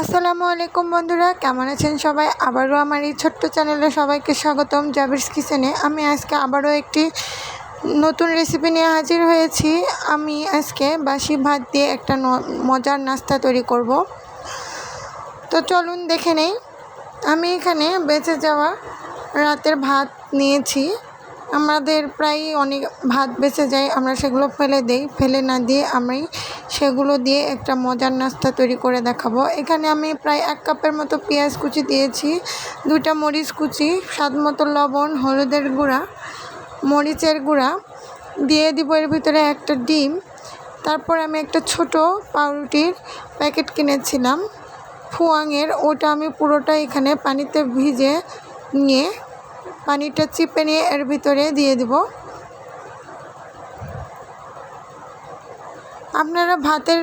আসসালামু আলাইকুম বন্ধুরা, কেমন আছেন সবাই? আবারও আমার এই ছোট্ট চ্যানেলে সবাইকে স্বাগতম জাবিরস কিচেনে। আমি আজকে আবারও একটি নতুন রেসিপি নিয়ে হাজির হয়েছি। আমি আজকে বাসি ভাত দিয়ে একটা মজার নাস্তা তৈরি করব। তো চলুন দেখে নেই। আমি এখানে বেঁচে যাওয়া রাতের ভাত নিয়েছি। আমাদের প্রায় অনেক ভাত বেঁচে যায়, আমরা সেগুলো ফেলে দেই। ফেলে না দিয়ে আমি সেগুলো দিয়ে একটা মজার নাস্তা তৈরি করে দেখাবো। এখানে আমি প্রায় এক কাপের মতো পেঁয়াজ কুচি দিয়েছি, দুইটা মরিচ কুচি, স্বাদ মতো লবণ, হলুদের গুঁড়া, মরিচের গুঁড়া। দিয়ে দিব এর ভিতরে একটা ডিম। তারপর আমি একটা ছোট পাউরুটির প্যাকেট কিনেছিলাম। ফুয়াংয়ের, ওটা আমি পুরোটা এখানে পানিতে ভিজে নিয়ে, পানিটা চিপে নিয়ে এর ভিতরে দিয়ে দিব। আপনারা ভাতের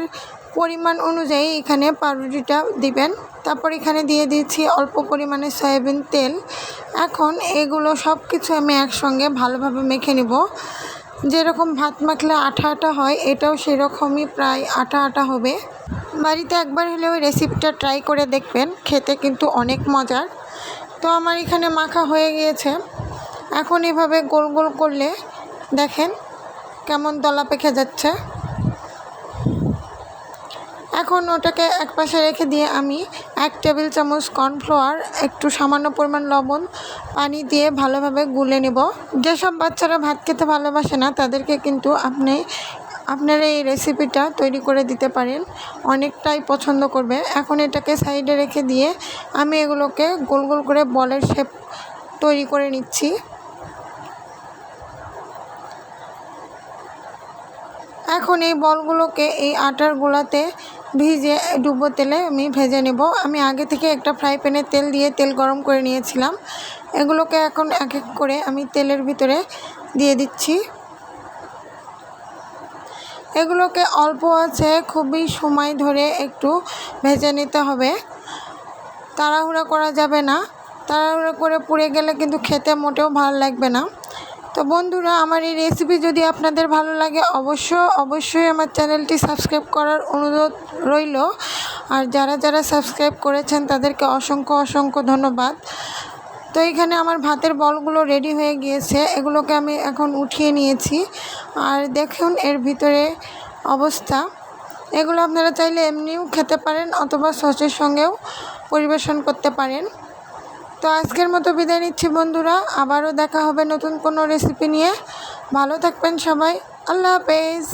পরিমাণ অনুযায়ী এখানে পাউরুটিটা দিবেন। তারপর এখানে দিয়ে দিচ্ছি অল্প পরিমাণে সয়াবিন তেল। এখন এগুলো সব কিছু আমি একসঙ্গে ভালোভাবে মেখে নিব। যেরকম ভাত মাখলে আঠা আঠা হয়, এটাও সেরকমই প্রায় আঠা আঠা হবে। বাড়িতে একবার হলেও রেসিপিটা ট্রাই করে দেখবেন, খেতে কিন্তু অনেক মজার। তো আমার এখানে মাখা হয়ে গিয়েছে। এখন এভাবে গোল গোল করলে দেখেন কেমন দলা পেখে যাচ্ছে। এখন ওটাকে এক পাশে রেখে দিয়ে আমি এক টেবিল চামচ কর্নফ্লাওয়ার, একটু সামান্য পরিমাণ লবণ, পানি দিয়ে ভালোভাবে গুলে নেব। যেসব বাচ্চারা ভাত খেতে ভালোবাসে না, তাদেরকে কিন্তু আপনি, আপনারা এই রেসিপিটা তৈরি করে দিতে পারেন। অনেকটাই পছন্দ করবে। এখন এটাকে সাইডে রেখে দিয়ে আমি এগুলোকে গোল গোল করে বলের শেপ তৈরি করে নিচ্ছি। এখন এই বলগুলোকে এই আটার গোলাতে ভিজে ডুবো তেলে আমি ভেজে নেব। আমি আগে থেকে একটা ফ্রাই প্যানে তেল দিয়ে তেল গরম করে নিয়েছিলাম। এগুলোকে এখন এক এক করে আমি তেলের ভিতরে দিয়ে দিচ্ছি। এগুলোকে অল্প আছে, খুবই সময় ধরে একটু ভেজে নিতে হবে। তাড়াহুড়া করা যাবে না। তাড়াহুড়ো করে পুড়ে গেলে কিন্তু খেতে মোটেও ভালো লাগবে না। তো বন্ধুরা, আমার এই রেসিপি যদি আপনাদের ভালো লাগে অবশ্য অবশ্যই আমার চ্যানেলটি সাবস্ক্রাইব করার অনুরোধ রইল। আর যারা যারা সাবস্ক্রাইব করেছেন, তাদেরকে অসংখ্য অসংখ্য ধন্যবাদ। তো এখানে আমার ভাতের বলগুলো রেডি হয়ে গিয়েছে, এগুলোকে আমি এখন উঠিয়ে নিয়েছি। আর দেখুন, এর ভিতরে অবস্থা। এগুলো আপনারা চাইলে এমনিও খেতে পারেন, অথবা সসের সঙ্গেও পরিবেশন করতে পারেন। তো আজকের মতো বিদায় নিচ্ছি বন্ধুরা। আবারও দেখা হবে নতুন কোনো রেসিপি নিয়ে। ভালো থাকবেন সবাই। আল্লাহ হাফেজ।